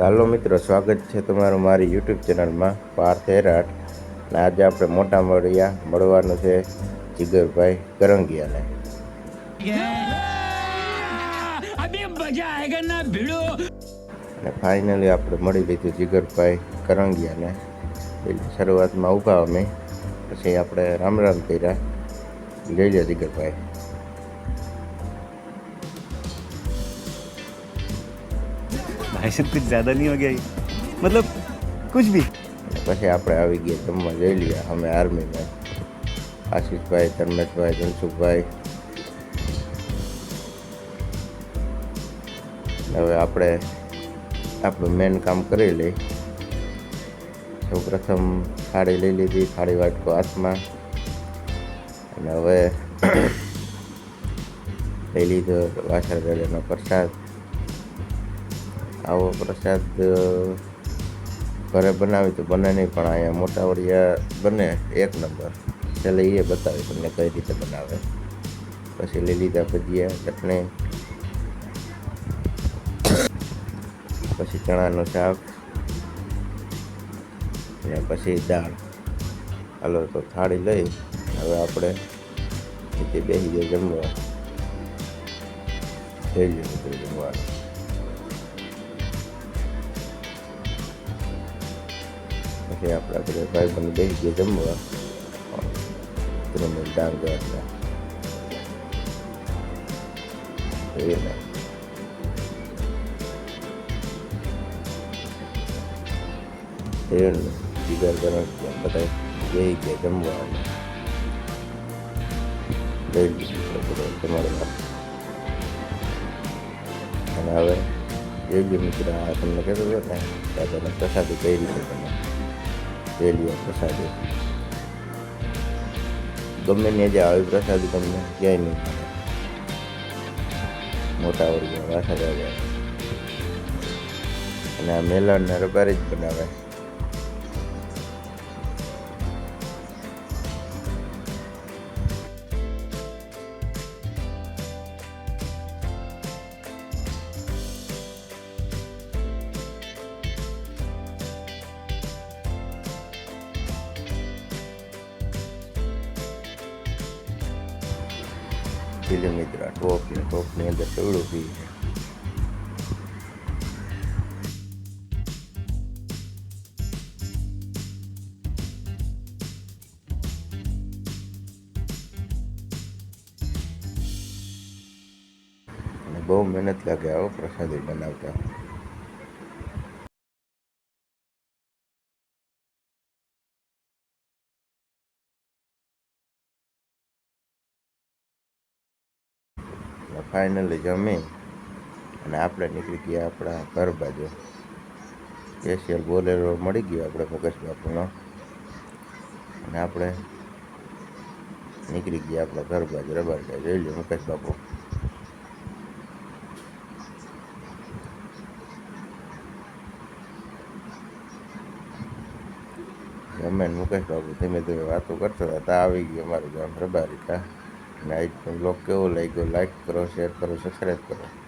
હાલો મિત્રો સ્વાગત છે તમારું મારી યુટ્યુબ ચેનલમાં પાર્થ હેરાટ. અને આજે આપણે મોટા મળ્યા મળવાનું છે જીગરભાઈ કરંગિયાને. અને ફાઇનલી આપણે મળી લીધું જીગરભાઈ કરંગિયાને. શરૂઆતમાં ઊભા અમે. પછી આપણે રામ રામ કર્યા. જય જય જીગરભાઈ. भाई साहब कुछ ज़्यादा नहीं हो गया ये मतलब कुछ भी અને પછી આપણે આવી ગયા જમવા જઈ લીધા અમે આર્મીમાં આશીષભાઈ ધર્મેશભાઈ ધનસુખભાઈ હવે આપણે આપણું મેન કામ કરી લઈ સૌ પ્રથમ થાળી લઈ લીધી થાળી વાટકો હાથમાં અને હવે લઈ લીધો વાસણ ગળેનો પ્રસાદ આવો પ્રસાદ ઘરે બનાવી તો બને નહીં, પણ અહીંયા મોટા વડિયા બને એક નંબર. એટલે એ બતાવી તમને કઈ રીતે બનાવે. પછી લઈ લીધા ભજીયા, ચટણી. પછી ચણાનું શાક. અને પછી દાળ. હાલો, તો થાળી લઈ, હવે આપણે નીચે બેસી જઈએ જમવા. જઈ જઈએ જમવાનું પછી આપણા. બધા ભાઈ બંધ બેસી ગયા જમવા. ત્રણ ડાંગ હતા એને એને જીગર ગરમ બધા બેસી ગયા જમવા તમારે અને હવે એ મિત્ર આ તમને કહેતો હતો ને તમે રેલીઓ પ્રસાદે. ગમે ને જે આવી પ્રસાદ તમને ક્યાંય નહીં મળે મોટા વર્ગના વાસા અને આ મેલણને રબારી જ બનાવે પેલી ટોપ ને ટોપની અંદર દોડું પી બહુ મહેનત લાગે આવો પ્રસાદી બનાવતા. ફાઇનલી જમી અને આપણે નીકળી ગયા આપણા ઘર બાજુ. સ્પેશિયલ બોલેરો મળી ગયો આપણે મગજ બાપુનો. અને આપણે નીકળી ગયા આપણા ઘર બાજુ. રબાર જોઈ લો મુકેશ બાપુ. ને મુકેશ બાપુ ધીમે ધીમે વાતો કરતા હતા. આવી ગયો અમારું ગામ રબારિકા. અને આજ બ્લોગ કેવો લાગ્યો? લાઈક કરો શેર કરો સબસ્ક્રાઈબ કરો.